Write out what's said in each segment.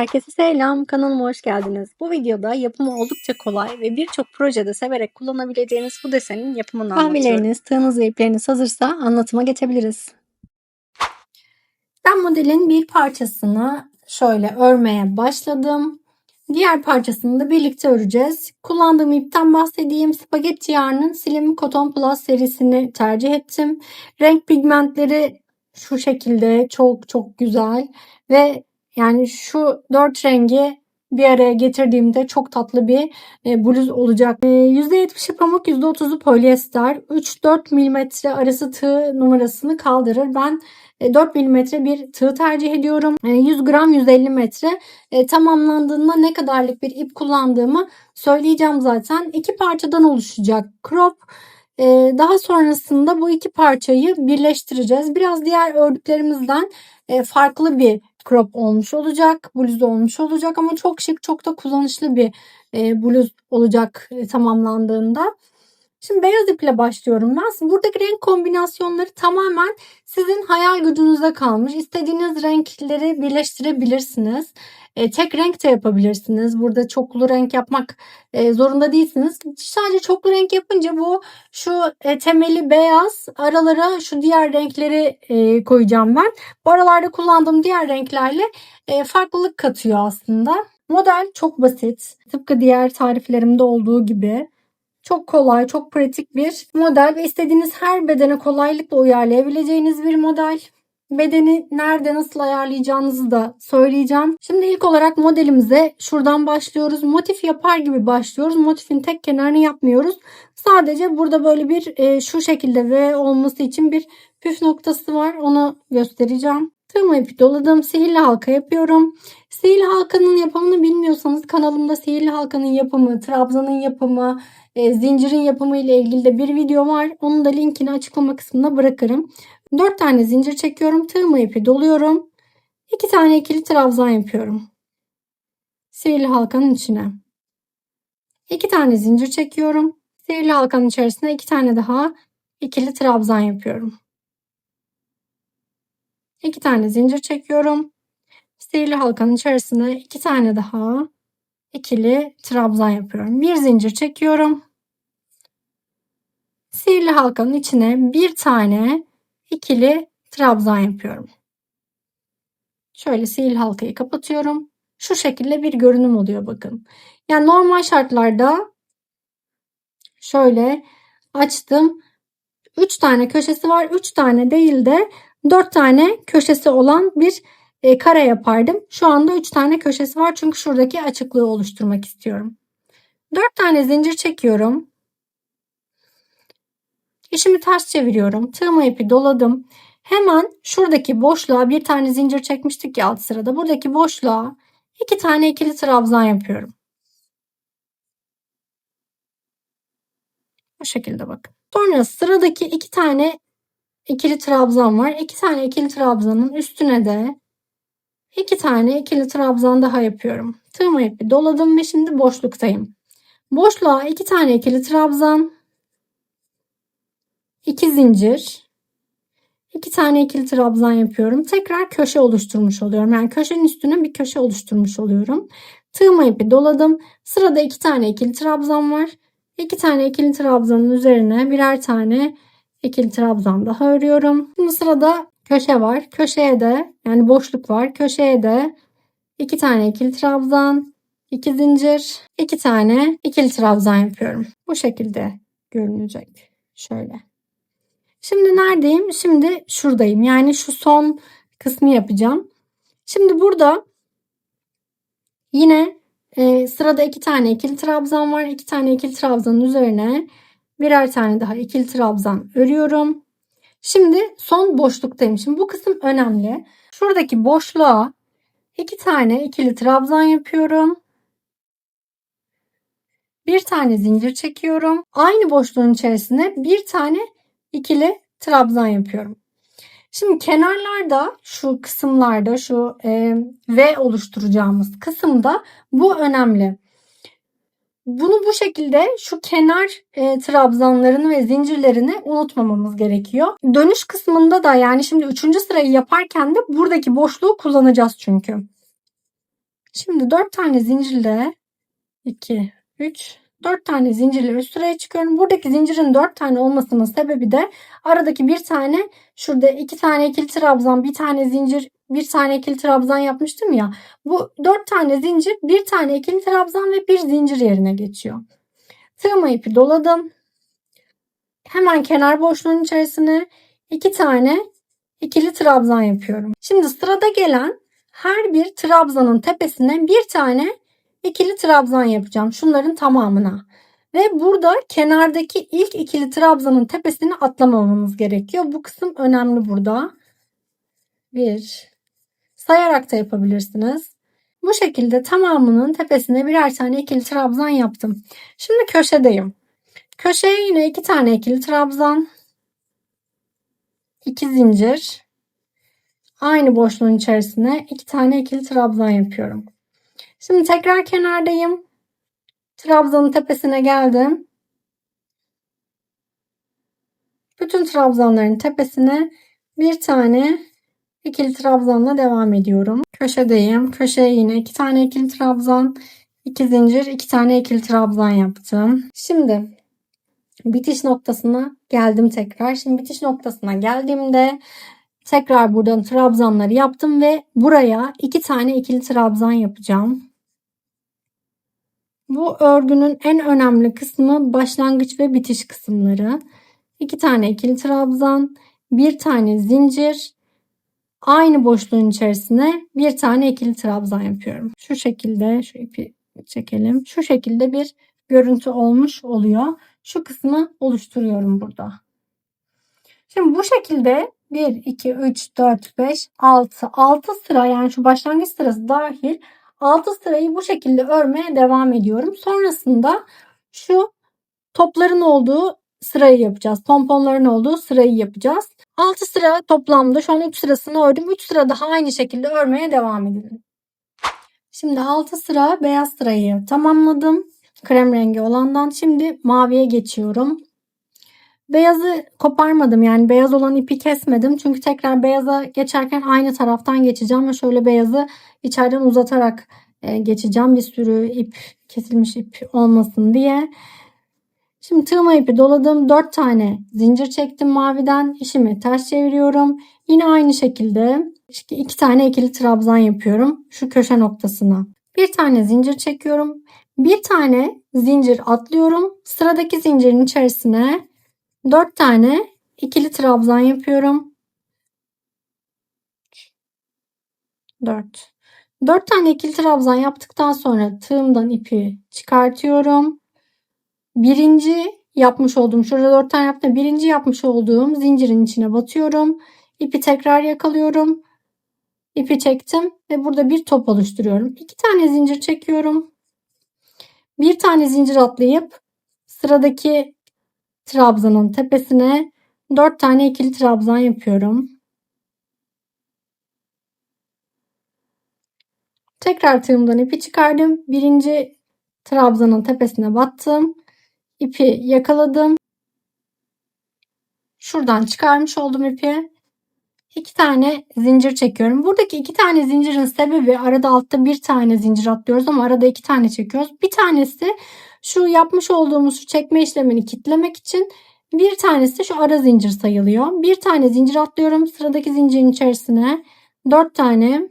Herkese selam, kanalıma hoş geldiniz. Bu videoda yapımı oldukça kolay ve birçok projede severek kullanabileceğiniz bu desenin yapımını anlatıyorum. Kahveleriniz, tığınız ve ipleriniz hazırsa anlatıma geçebiliriz. Ben modelin bir parçasını şöyle örmeye başladım. Diğer parçasını da birlikte öreceğiz. Kullandığım ipten bahsedeyim. Spagetti yarnın Slim Cotton Plus serisini tercih ettim. Renk pigmentleri şu şekilde çok çok güzel ve yani şu dört rengi bir araya getirdiğimde çok tatlı bir e, bluz olacak. E, %70'i pamuk, %30'u polyester. 3-4 mm arası tığ numarasını kaldırır. Ben e, 4 mm bir tığ tercih ediyorum. E, 100 gram 150 metre. E, tamamlandığında ne kadarlık bir ip kullandığımı söyleyeceğim zaten. İki parçadan oluşacak crop. E, daha sonrasında bu iki parçayı birleştireceğiz. Biraz diğer ördüklerimizden e, farklı bir crop olmuş olacak. Bluz olmuş olacak ama çok şık çok da kullanışlı bir e, bluz olacak e, tamamlandığında. Şimdi beyaz iple başlıyorum ben. Buradaki renk kombinasyonları tamamen sizin hayal gücünüze kalmış. İstediğiniz renkleri birleştirebilirsiniz. E, tek renk de yapabilirsiniz. Burada çoklu renk yapmak e, zorunda değilsiniz. Sadece çoklu renk yapınca bu şu e, temeli beyaz aralara şu diğer renkleri e, koyacağım ben. Bu aralarda kullandığım diğer renklerle e, farklılık katıyor aslında. Model çok basit. Tıpkı diğer tariflerimde olduğu gibi. Çok kolay, çok pratik bir model ve istediğiniz her bedene kolaylıkla uyarlayabileceğiniz bir model. Bedeni nerede nasıl ayarlayacağınızı da söyleyeceğim. Şimdi ilk olarak modelimize şuradan başlıyoruz. Motif yapar gibi başlıyoruz. Motifin tek kenarını yapmıyoruz. Sadece burada böyle bir e, şu şekilde V olması için bir püf noktası var. Onu göstereceğim. Tığımı ipi doladım. Sihirli halka yapıyorum. Sihirli halkanın yapımını bilmiyorsanız kanalımda sihirli halkanın yapımı, trabzanın yapımı, e, zincirin yapımı ile ilgili de bir video var. Onun da linkini açıklama kısmına bırakırım. 4 tane zincir çekiyorum. Tığımı ipi doluyorum. 2 tane ikili trabzan yapıyorum. Sihirli halkanın içine. 2 tane zincir çekiyorum. Sihirli halkanın içerisine 2 tane daha ikili trabzan yapıyorum. 2 tane zincir çekiyorum. Sihirli halkanın içerisine 2 tane daha ikili trabzan yapıyorum. Bir zincir çekiyorum. Sihirli halkanın içine bir tane ikili trabzan yapıyorum. Şöyle sihirli halkayı kapatıyorum. Şu şekilde bir görünüm oluyor bakın. Yani normal şartlarda şöyle açtım. 3 tane köşesi var. 3 tane değil de 4 tane köşesi olan bir e, kare yapardım. Şu anda 3 tane köşesi var çünkü şuradaki açıklığı oluşturmak istiyorum. 4 tane zincir çekiyorum. İşimi ters çeviriyorum. Tığımı ipi doladım. Hemen şuradaki boşluğa bir tane zincir çekmiştik ya alt sırada. Buradaki boşluğa iki tane ikili trabzan yapıyorum. Bu şekilde bakın. Sonra sıradaki iki tane ikili trabzan var. İki tane ikili trabzanın üstüne de iki tane ikili trabzan daha yapıyorum. Tığımı ipi doladım ve şimdi boşluktayım. Boşluğa iki tane ikili trabzan, 2 zincir, 2 tane ikili trabzan yapıyorum. Tekrar köşe oluşturmuş oluyorum. Yani köşenin üstüne bir köşe oluşturmuş oluyorum. Tığıma ipi doladım. Sırada 2 tane ikili trabzan var. 2 tane ikili trabzanın üzerine birer tane ikili trabzan daha örüyorum. Şimdi sırada köşe var. Köşeye de yani boşluk var. Köşeye de 2 tane ikili trabzan, 2 zincir, 2 tane ikili trabzan yapıyorum. Bu şekilde görünecek. Şöyle. Şimdi neredeyim? Şimdi şuradayım. Yani şu son kısmı yapacağım. Şimdi burada yine e, sırada iki tane ikili trabzan var. İki tane ikili trabzanın üzerine birer tane daha ikili trabzan örüyorum. Şimdi son boşluktayım. Şimdi bu kısım önemli. Şuradaki boşluğa iki tane ikili trabzan yapıyorum. Bir tane zincir çekiyorum. Aynı boşluğun içerisine bir tane ikili trabzan yapıyorum. Şimdi kenarlarda şu kısımlarda şu e, V oluşturacağımız kısımda bu önemli. Bunu bu şekilde şu kenar e, trabzanlarını ve zincirlerini unutmamamız gerekiyor. Dönüş kısmında da yani şimdi üçüncü sırayı yaparken de buradaki boşluğu kullanacağız çünkü. Şimdi 4 tane zincirle 2, 3, 4 tane zincirle üst sıraya çıkıyorum. Buradaki zincirin 4 tane olmasının sebebi de aradaki bir tane şurada 2 tane ikili trabzan, bir tane zincir, bir tane ikili trabzan yapmıştım ya. Bu 4 tane zincir, bir tane ikili trabzan ve bir zincir yerine geçiyor. Tığma ipi doladım. Hemen kenar boşluğun içerisine 2 tane ikili trabzan yapıyorum. Şimdi sırada gelen her bir trabzanın tepesine bir tane ikili trabzan yapacağım. Şunların tamamına. Ve burada kenardaki ilk ikili trabzanın tepesini atlamamamız gerekiyor. Bu kısım önemli burada. Bir. Sayarak da yapabilirsiniz. Bu şekilde tamamının tepesine birer tane ikili trabzan yaptım. Şimdi köşedeyim. Köşeye yine iki tane ikili trabzan. iki zincir. Aynı boşluğun içerisine iki tane ikili trabzan yapıyorum. Şimdi tekrar kenardayım. Trabzanın tepesine geldim. Bütün trabzanların tepesine bir tane ikili trabzanla devam ediyorum. Köşedeyim. Köşeye yine iki tane ikili trabzan, iki zincir, iki tane ikili trabzan yaptım. Şimdi bitiş noktasına geldim tekrar. Şimdi bitiş noktasına geldiğimde tekrar buradan trabzanları yaptım ve buraya iki tane ikili trabzan yapacağım. Bu örgünün en önemli kısmı başlangıç ve bitiş kısımları. İki tane ikili trabzan, bir tane zincir, aynı boşluğun içerisine bir tane ikili trabzan yapıyorum. Şu şekilde şu ipi çekelim. Şu şekilde bir görüntü olmuş oluyor. Şu kısmı oluşturuyorum burada. Şimdi bu şekilde 1, 2, 3, 4, 5, 6, 6 sıra yani şu başlangıç sırası dahil 6 sırayı bu şekilde örmeye devam ediyorum. Sonrasında şu topların olduğu sırayı yapacağız. Pomponların olduğu sırayı yapacağız. 6 sıra toplamda şu an 3 sırasını ördüm. 3 sıra daha aynı şekilde örmeye devam edelim. Şimdi 6 sıra beyaz sırayı tamamladım. Krem rengi olandan şimdi maviye geçiyorum. Beyazı koparmadım yani beyaz olan ipi kesmedim. Çünkü tekrar beyaza geçerken aynı taraftan geçeceğim ve şöyle beyazı içeriden uzatarak e, geçeceğim. Bir sürü ip kesilmiş ip olmasın diye. Şimdi tığma ipi doladım. 4 tane zincir çektim maviden. İşimi ters çeviriyorum. Yine aynı şekilde iki tane ikili trabzan yapıyorum. Şu köşe noktasına. Bir tane zincir çekiyorum. Bir tane zincir atlıyorum. Sıradaki zincirin içerisine 4 tane ikili trabzan yapıyorum. 4. 4 tane ikili trabzan yaptıktan sonra tığımdan ipi çıkartıyorum. Birinci yapmış olduğum şurada 4 tane yaptım. Birinci yapmış olduğum zincirin içine batıyorum. İpi tekrar yakalıyorum. İpi çektim ve burada bir top oluşturuyorum. 2 tane zincir çekiyorum. Bir tane zincir atlayıp sıradaki trabzanın tepesine 4 tane ikili trabzan yapıyorum. Tekrar tığımdan ipi çıkardım. Birinci trabzanın tepesine battım. İpi yakaladım. Şuradan çıkarmış oldum ipi. İki tane zincir çekiyorum. Buradaki iki tane zincirin sebebi arada altta bir tane zincir atlıyoruz ama arada iki tane çekiyoruz. Bir tanesi şu yapmış olduğumuz şu çekme işlemini kitlemek için bir tanesi şu ara zincir sayılıyor. Bir tane zincir atlıyorum. Sıradaki zincirin içerisine dört tane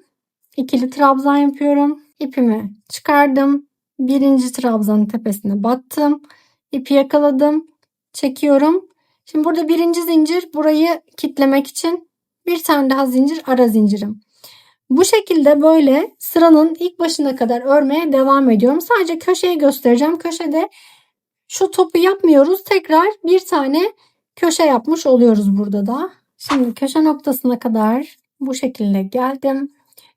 ikili trabzan yapıyorum. İpimi çıkardım. Birinci trabzanın tepesine battım. İpi yakaladım. Çekiyorum. Şimdi burada birinci zincir burayı kitlemek için bir tane daha zincir ara zincirim. Bu şekilde böyle sıranın ilk başına kadar örmeye devam ediyorum. Sadece köşeyi göstereceğim. Köşede şu topu yapmıyoruz. Tekrar bir tane köşe yapmış oluyoruz burada da. Şimdi köşe noktasına kadar bu şekilde geldim.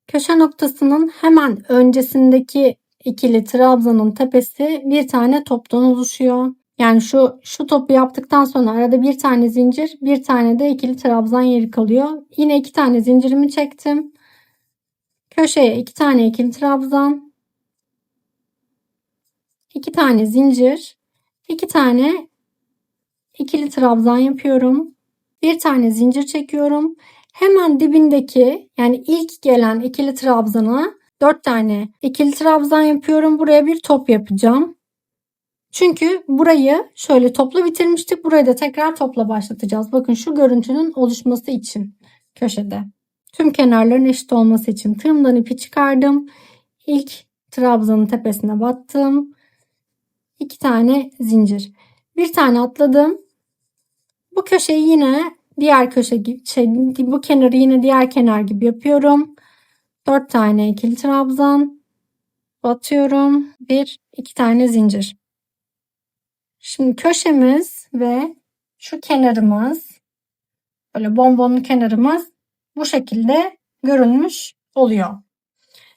Köşe noktasının hemen öncesindeki ikili trabzanın tepesi bir tane toptan oluşuyor. Yani şu şu topu yaptıktan sonra arada bir tane zincir, bir tane de ikili trabzan yeri kalıyor. Yine iki tane zincirimi çektim. Köşeye iki tane ikili trabzan, iki tane zincir, iki tane ikili trabzan yapıyorum. Bir tane zincir çekiyorum. Hemen dibindeki yani ilk gelen ikili trabzana 4 tane ikili trabzan yapıyorum. Buraya bir top yapacağım. Çünkü burayı şöyle topla bitirmiştik. Burayı da tekrar topla başlatacağız. Bakın şu görüntünün oluşması için köşede. Tüm kenarların eşit olması için tığımdan ipi çıkardım. İlk trabzanın tepesine battım. İki tane zincir. Bir tane atladım. Bu köşeyi yine diğer köşe gibi, şey, bu kenarı yine diğer kenar gibi yapıyorum. Dört tane ikili trabzan batıyorum. Bir, iki tane zincir. Şimdi köşemiz ve şu kenarımız böyle bonbonlu kenarımız bu şekilde görünmüş oluyor.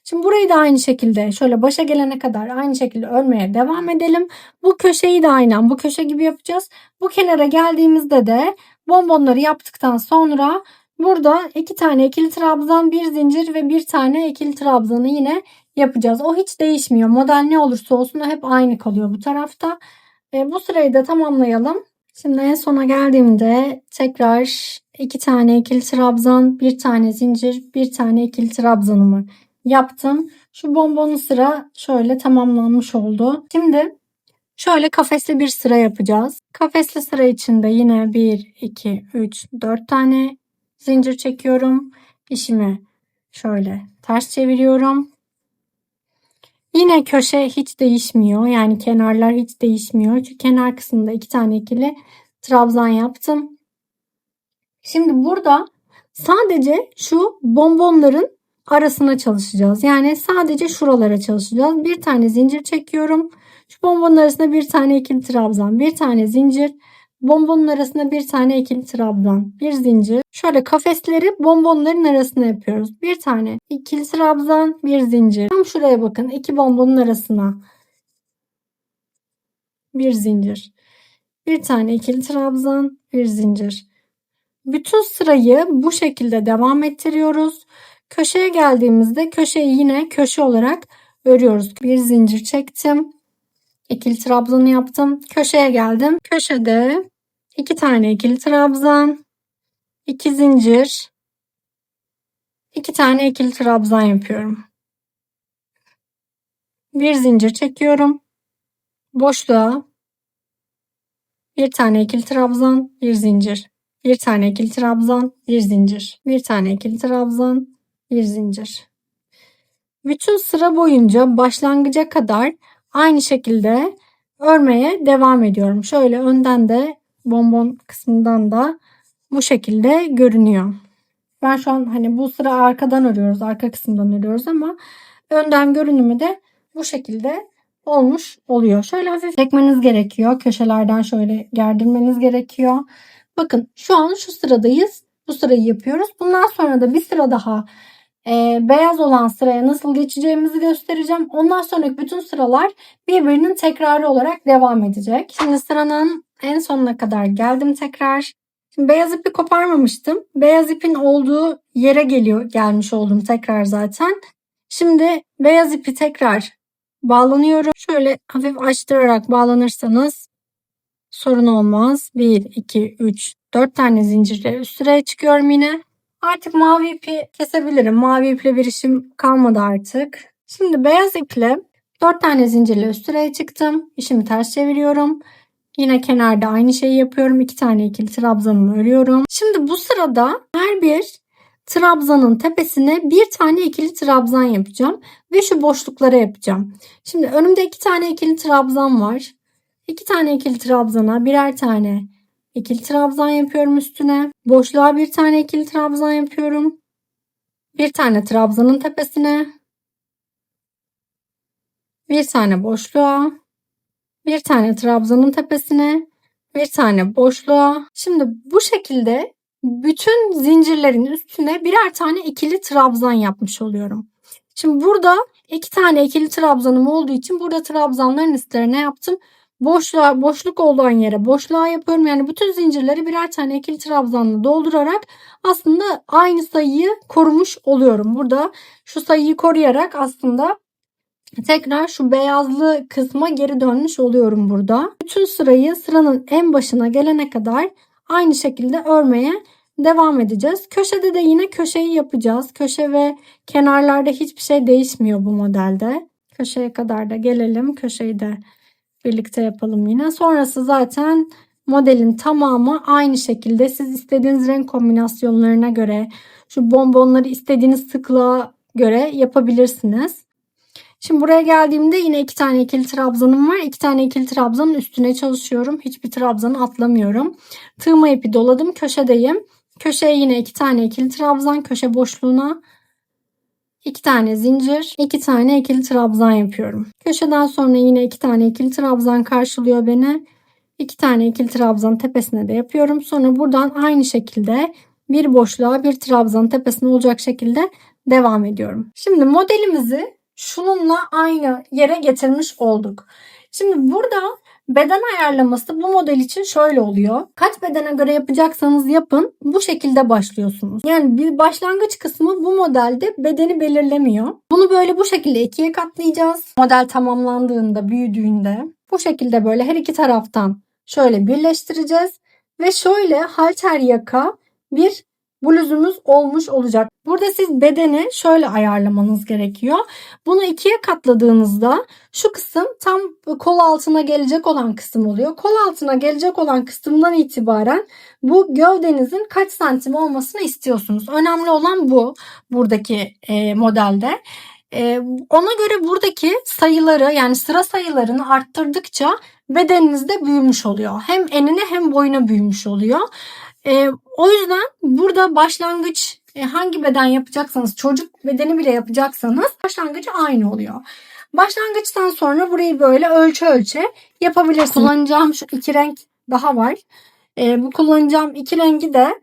Şimdi burayı da aynı şekilde şöyle başa gelene kadar aynı şekilde örmeye devam edelim. Bu köşeyi de aynen bu köşe gibi yapacağız. Bu kenara geldiğimizde de bonbonları yaptıktan sonra burada iki tane ikili trabzan, bir zincir ve bir tane ikili trabzanı yine yapacağız. O hiç değişmiyor. Model ne olursa olsun hep aynı kalıyor bu tarafta. E, bu sırayı da tamamlayalım. Şimdi en sona geldiğimde tekrar iki tane ikili trabzan, bir tane zincir, bir tane ikili trabzanımı yaptım. Şu bonbonlu sıra şöyle tamamlanmış oldu. Şimdi şöyle kafesli bir sıra yapacağız. Kafesli sıra içinde yine 1, 2, 3, 4 tane zincir çekiyorum. İşimi şöyle ters çeviriyorum. Yine köşe hiç değişmiyor. Yani kenarlar hiç değişmiyor. Çünkü kenar kısmında iki tane ikili trabzan yaptım. Şimdi burada sadece şu bonbonların arasına çalışacağız. Yani sadece şuralara çalışacağız. Bir tane zincir çekiyorum. Şu bonbonun arasında bir tane ikili trabzan, bir tane zincir. Bonbonun arasında bir tane ikili trabzan, bir zincir. Şöyle kafesleri bonbonların arasına yapıyoruz. Bir tane ikili trabzan, bir zincir. Tam şuraya bakın. iki bonbonun arasına. Bir zincir. Bir tane ikili trabzan, bir zincir. Bütün sırayı bu şekilde devam ettiriyoruz. Köşeye geldiğimizde köşeyi yine köşe olarak örüyoruz. Bir zincir çektim. İkili trabzanı yaptım. Köşeye geldim. Köşede iki tane ikili trabzan, iki zincir, iki tane ikili trabzan yapıyorum. Bir zincir çekiyorum. Boşluğa bir tane ikili trabzan, bir zincir. Bir tane ikili trabzan, bir zincir. Bir tane ikili trabzan, bir zincir. Bütün sıra boyunca başlangıca kadar aynı şekilde örmeye devam ediyorum. Şöyle önden de bonbon kısmından da bu şekilde görünüyor. Ben şu an hani bu sıra arkadan örüyoruz, arka kısımdan örüyoruz ama önden görünümü de bu şekilde olmuş oluyor. Şöyle hafif çekmeniz gerekiyor. Köşelerden şöyle gerdirmeniz gerekiyor. Bakın şu an şu sıradayız. Bu sırayı yapıyoruz. Bundan sonra da bir sıra daha e, beyaz olan sıraya nasıl geçeceğimizi göstereceğim. Ondan sonraki bütün sıralar birbirinin tekrarı olarak devam edecek. Şimdi sıranın en sonuna kadar geldim tekrar. Şimdi beyaz ipi koparmamıştım. Beyaz ipin olduğu yere geliyor gelmiş oldum tekrar zaten. Şimdi beyaz ipi tekrar bağlanıyorum. Şöyle hafif açtırarak bağlanırsanız sorun olmaz. 1, 2, 3, 4 tane zincirle üst sıraya çıkıyorum yine. Artık mavi ipi kesebilirim. Mavi iple bir işim kalmadı artık. Şimdi beyaz iple 4 tane zincirle üst sıraya çıktım. İşimi ters çeviriyorum. Yine kenarda aynı şeyi yapıyorum. 2 tane ikili trabzanımı örüyorum. Şimdi bu sırada her bir trabzanın tepesine bir tane ikili trabzan yapacağım. Ve şu boşluklara yapacağım. Şimdi önümde iki tane ikili trabzan var. İki tane ikili trabzana birer tane İkili trabzan yapıyorum üstüne. Boşluğa bir tane ikili trabzan yapıyorum. Bir tane trabzanın tepesine. Bir tane boşluğa. Bir tane trabzanın tepesine. Bir tane boşluğa. Şimdi bu şekilde bütün zincirlerin üstüne birer tane ikili trabzan yapmış oluyorum. Şimdi burada iki tane ikili trabzanım olduğu için burada trabzanların üstlerine yaptım boşluğa, boşluk olduğun yere boşluğa yapıyorum. Yani bütün zincirleri birer tane ikili trabzanla doldurarak aslında aynı sayıyı korumuş oluyorum. Burada şu sayıyı koruyarak aslında tekrar şu beyazlı kısma geri dönmüş oluyorum burada. Bütün sırayı sıranın en başına gelene kadar aynı şekilde örmeye devam edeceğiz. Köşede de yine köşeyi yapacağız. Köşe ve kenarlarda hiçbir şey değişmiyor bu modelde. Köşeye kadar da gelelim. Köşeyi de birlikte yapalım yine. Sonrası zaten modelin tamamı aynı şekilde siz istediğiniz renk kombinasyonlarına göre şu bonbonları istediğiniz sıklığa göre yapabilirsiniz. Şimdi buraya geldiğimde yine iki tane ikili trabzanım var. İki tane ikili trabzanın üstüne çalışıyorum. Hiçbir trabzanı atlamıyorum. Tığma ipi doladım. Köşedeyim. Köşeye yine iki tane ikili trabzan. Köşe boşluğuna iki tane zincir, iki tane ikili trabzan yapıyorum. Köşeden sonra yine iki tane ikili trabzan karşılıyor beni. İki tane ikili trabzan tepesine de yapıyorum. Sonra buradan aynı şekilde bir boşluğa bir trabzan tepesine olacak şekilde devam ediyorum. Şimdi modelimizi şununla aynı yere getirmiş olduk. Şimdi burada beden ayarlaması bu model için şöyle oluyor. Kaç bedene göre yapacaksanız yapın bu şekilde başlıyorsunuz. Yani bir başlangıç kısmı bu modelde bedeni belirlemiyor. Bunu böyle bu şekilde ikiye katlayacağız. Model tamamlandığında, büyüdüğünde bu şekilde böyle her iki taraftan şöyle birleştireceğiz. Ve şöyle halter yaka bir bluzumuz olmuş olacak. Burada siz bedeni şöyle ayarlamanız gerekiyor. Bunu ikiye katladığınızda şu kısım tam kol altına gelecek olan kısım oluyor. Kol altına gelecek olan kısımdan itibaren bu gövdenizin kaç santim olmasını istiyorsunuz. Önemli olan bu buradaki e, modelde. E, ona göre buradaki sayıları yani sıra sayılarını arttırdıkça bedeniniz de büyümüş oluyor. Hem enine hem boyuna büyümüş oluyor. E, o yüzden burada başlangıç e, hangi beden yapacaksanız çocuk bedeni bile yapacaksanız başlangıcı aynı oluyor. Başlangıçtan sonra burayı böyle ölçü ölçe yapabilirsiniz. Kullanacağım şu iki renk daha var. E, bu kullanacağım iki rengi de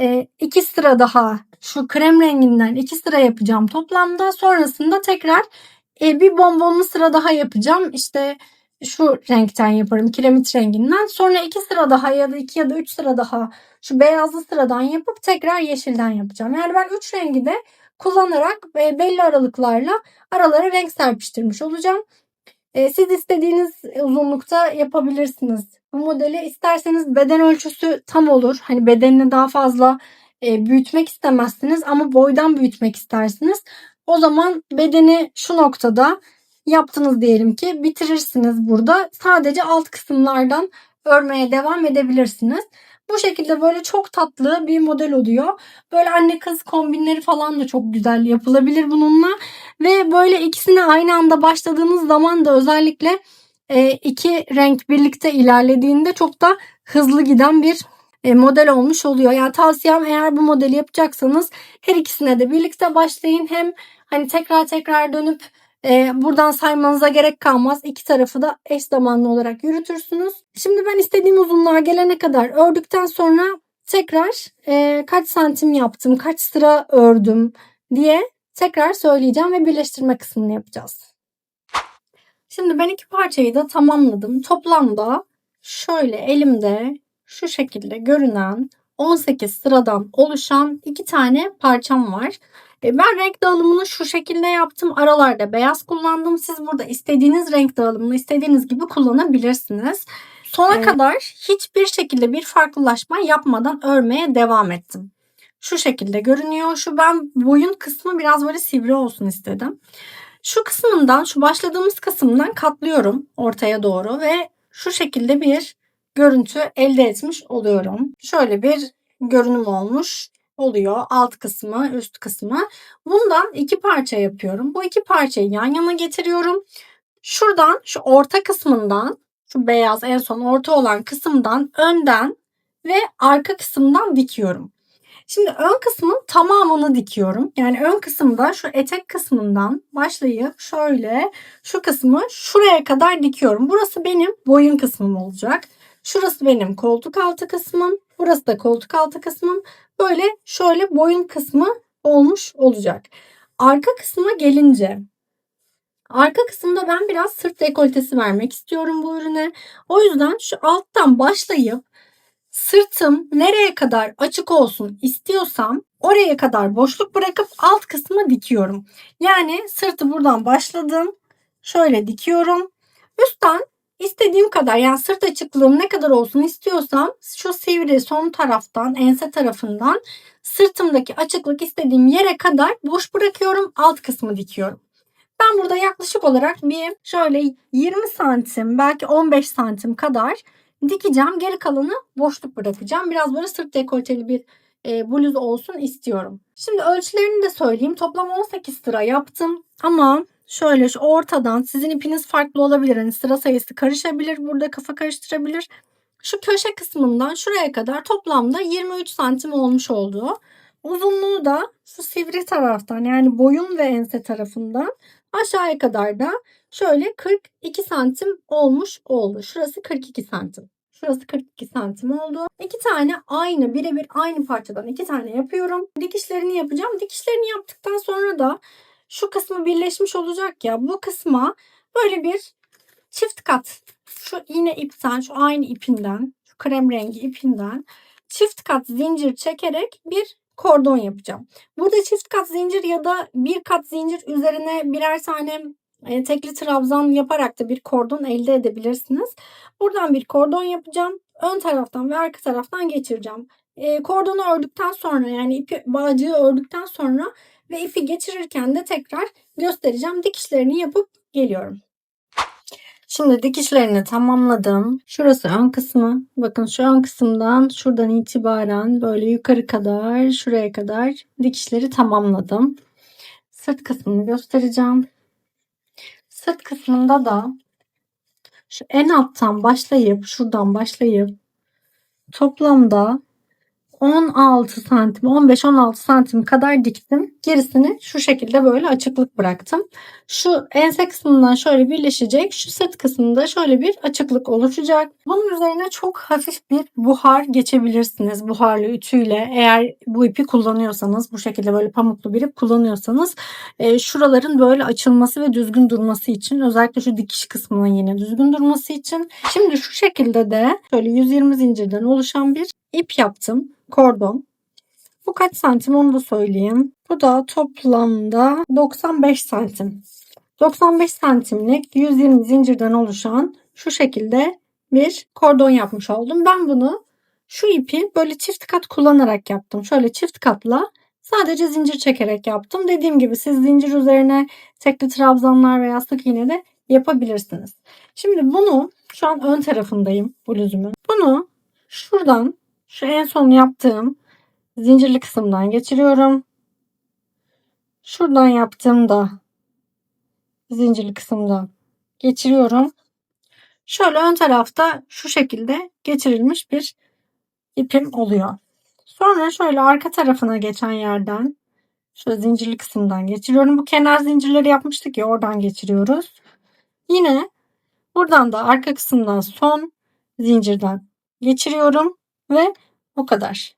e, iki sıra daha şu krem renginden iki sıra yapacağım toplamda. Sonrasında tekrar e, bir bonbonlu sıra daha yapacağım. İşte şu renkten yaparım kiremit renginden. Sonra iki sıra daha ya da iki ya da üç sıra daha şu beyazlı sıradan yapıp tekrar yeşilden yapacağım. Yani ben üç rengi de kullanarak belli aralıklarla aralara renk serpiştirmiş olacağım. E, siz istediğiniz uzunlukta yapabilirsiniz. Bu modeli isterseniz beden ölçüsü tam olur. Hani bedenini daha fazla e, büyütmek istemezsiniz ama boydan büyütmek istersiniz. O zaman bedeni şu noktada yaptınız diyelim ki bitirirsiniz burada. Sadece alt kısımlardan örmeye devam edebilirsiniz. Bu şekilde böyle çok tatlı bir model oluyor. Böyle anne kız kombinleri falan da çok güzel yapılabilir bununla. Ve böyle ikisini aynı anda başladığınız zaman da özellikle e, iki renk birlikte ilerlediğinde çok da hızlı giden bir e, model olmuş oluyor. Yani tavsiyem eğer bu modeli yapacaksanız her ikisine de birlikte başlayın. Hem hani tekrar tekrar dönüp e, buradan saymanıza gerek kalmaz. İki tarafı da eş zamanlı olarak yürütürsünüz. Şimdi ben istediğim uzunluğa gelene kadar ördükten sonra tekrar e, kaç santim yaptım, kaç sıra ördüm diye tekrar söyleyeceğim ve birleştirme kısmını yapacağız. Şimdi ben iki parçayı da tamamladım. Toplamda şöyle elimde şu şekilde görünen 18 sıradan oluşan iki tane parçam var. E, ben renk dağılımını şu şekilde yaptım. Aralarda beyaz kullandım. Siz burada istediğiniz renk dağılımını istediğiniz gibi kullanabilirsiniz. Sona evet. kadar hiçbir şekilde bir farklılaşma yapmadan örmeye devam ettim. Şu şekilde görünüyor. Şu ben boyun kısmı biraz böyle sivri olsun istedim. Şu kısmından, şu başladığımız kısımdan katlıyorum ortaya doğru ve şu şekilde bir görüntü elde etmiş oluyorum. Şöyle bir görünüm olmuş oluyor. Alt kısmı, üst kısmı. Bundan iki parça yapıyorum. Bu iki parçayı yan yana getiriyorum. Şuradan şu orta kısmından şu beyaz en son orta olan kısımdan önden ve arka kısımdan dikiyorum. Şimdi ön kısmın tamamını dikiyorum. Yani ön kısımda şu etek kısmından başlayıp şöyle şu kısmı şuraya kadar dikiyorum. Burası benim boyun kısmım olacak. Şurası benim koltuk altı kısmım. Burası da koltuk altı kısmım. Böyle şöyle boyun kısmı olmuş olacak. Arka kısma gelince Arka kısımda ben biraz sırt dekoltesi vermek istiyorum bu ürüne. O yüzden şu alttan başlayıp sırtım nereye kadar açık olsun istiyorsam oraya kadar boşluk bırakıp alt kısmı dikiyorum. Yani sırtı buradan başladım. Şöyle dikiyorum. Üstten İstediğim kadar yani sırt açıklığım ne kadar olsun istiyorsam şu sivri son taraftan ense tarafından sırtımdaki açıklık istediğim yere kadar boş bırakıyorum alt kısmı dikiyorum. Ben burada yaklaşık olarak bir şöyle 20 santim belki 15 santim kadar dikeceğim. Geri kalanı boşluk bırakacağım. Biraz böyle sırt dekolteli bir e, bluz olsun istiyorum. Şimdi ölçülerini de söyleyeyim. Toplam 18 sıra yaptım. Ama şöyle şu ortadan sizin ipiniz farklı olabilir. Hani sıra sayısı karışabilir. Burada kafa karıştırabilir. Şu köşe kısmından şuraya kadar toplamda 23 santim olmuş oldu. Uzunluğu da şu sivri taraftan yani boyun ve ense tarafından aşağıya kadar da şöyle 42 santim olmuş oldu. Şurası 42 santim. Şurası 42 santim oldu. İki tane aynı birebir aynı parçadan iki tane yapıyorum. Dikişlerini yapacağım. Dikişlerini yaptıktan sonra da şu kısmı birleşmiş olacak ya bu kısma böyle bir çift kat şu iğne ipten şu aynı ipinden şu krem rengi ipinden çift kat zincir çekerek bir kordon yapacağım. Burada çift kat zincir ya da bir kat zincir üzerine birer tane e, tekli trabzan yaparak da bir kordon elde edebilirsiniz. Buradan bir kordon yapacağım. Ön taraftan ve arka taraftan geçireceğim. E, kordonu ördükten sonra yani ipi bağcığı ördükten sonra ve ipi geçirirken de tekrar göstereceğim. Dikişlerini yapıp geliyorum. Şimdi dikişlerini tamamladım. Şurası ön kısmı. Bakın şu ön kısımdan şuradan itibaren böyle yukarı kadar şuraya kadar dikişleri tamamladım. Sırt kısmını göstereceğim. Sırt kısmında da şu en alttan başlayıp şuradan başlayıp toplamda 16 santim 15-16 santim kadar diktim. Gerisini şu şekilde böyle açıklık bıraktım. Şu ense kısmından şöyle birleşecek. Şu sırt kısmında şöyle bir açıklık oluşacak. Bunun üzerine çok hafif bir buhar geçebilirsiniz. Buharlı ütüyle eğer bu ipi kullanıyorsanız bu şekilde böyle pamuklu bir ip kullanıyorsanız e, şuraların böyle açılması ve düzgün durması için özellikle şu dikiş kısmının yine düzgün durması için. Şimdi şu şekilde de şöyle 120 zincirden oluşan bir ip yaptım kordon. Bu kaç santim onu da söyleyeyim. Bu da toplamda 95 santim. 95 santimlik 120 zincirden oluşan şu şekilde bir kordon yapmış oldum. Ben bunu şu ipi böyle çift kat kullanarak yaptım. Şöyle çift katla sadece zincir çekerek yaptım. Dediğim gibi siz zincir üzerine tekli trabzanlar veya sık iğne de yapabilirsiniz. Şimdi bunu şu an ön tarafındayım bluzumun. Bunu şuradan şu en son yaptığım zincirli kısımdan geçiriyorum. Şuradan yaptığımda zincirli kısımdan geçiriyorum. Şöyle ön tarafta şu şekilde geçirilmiş bir ipim oluyor. Sonra şöyle arka tarafına geçen yerden şöyle zincirli kısımdan geçiriyorum. Bu kenar zincirleri yapmıştık ya oradan geçiriyoruz. Yine buradan da arka kısımdan son zincirden geçiriyorum ve o kadar.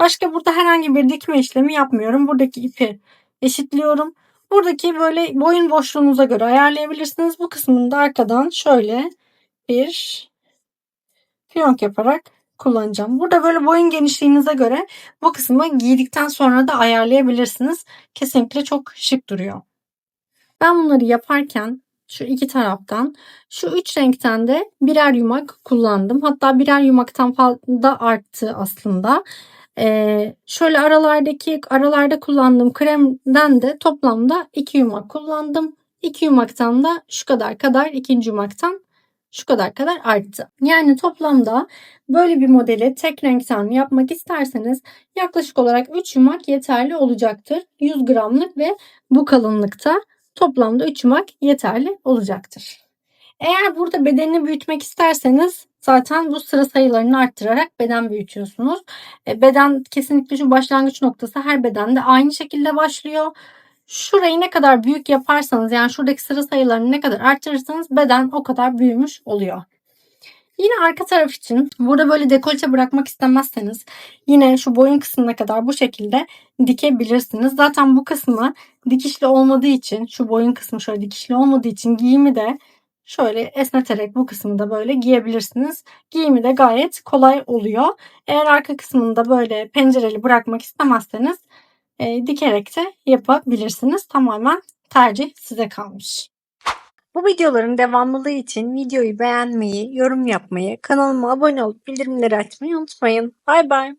Başka burada herhangi bir dikme işlemi yapmıyorum. Buradaki ipi eşitliyorum. Buradaki böyle boyun boşluğunuza göre ayarlayabilirsiniz. Bu kısmını da arkadan şöyle bir fiyonk yaparak kullanacağım. Burada böyle boyun genişliğinize göre bu kısmı giydikten sonra da ayarlayabilirsiniz. Kesinlikle çok şık duruyor. Ben bunları yaparken şu iki taraftan. Şu üç renkten de birer yumak kullandım. Hatta birer yumaktan da arttı aslında. Ee, şöyle aralardaki aralarda kullandığım kremden de toplamda iki yumak kullandım. İki yumaktan da şu kadar kadar ikinci yumaktan şu kadar kadar arttı. Yani toplamda böyle bir modeli tek renkten yapmak isterseniz yaklaşık olarak 3 yumak yeterli olacaktır. 100 gramlık ve bu kalınlıkta toplamda 3 yumak yeterli olacaktır. Eğer burada bedenini büyütmek isterseniz zaten bu sıra sayılarını arttırarak beden büyütüyorsunuz. E, beden kesinlikle şu başlangıç noktası her bedende aynı şekilde başlıyor. Şurayı ne kadar büyük yaparsanız yani şuradaki sıra sayılarını ne kadar arttırırsanız beden o kadar büyümüş oluyor. Yine arka taraf için burada böyle dekolte bırakmak istemezseniz yine şu boyun kısmına kadar bu şekilde dikebilirsiniz. Zaten bu kısmı dikişli olmadığı için şu boyun kısmı şöyle dikişli olmadığı için giyimi de şöyle esneterek bu kısmını da böyle giyebilirsiniz. Giyimi de gayet kolay oluyor. Eğer arka kısmını da böyle pencereli bırakmak istemezseniz e, dikerek de yapabilirsiniz. Tamamen tercih size kalmış. Bu videoların devamlılığı için videoyu beğenmeyi, yorum yapmayı, kanalıma abone olup bildirimleri açmayı unutmayın. Bay bay.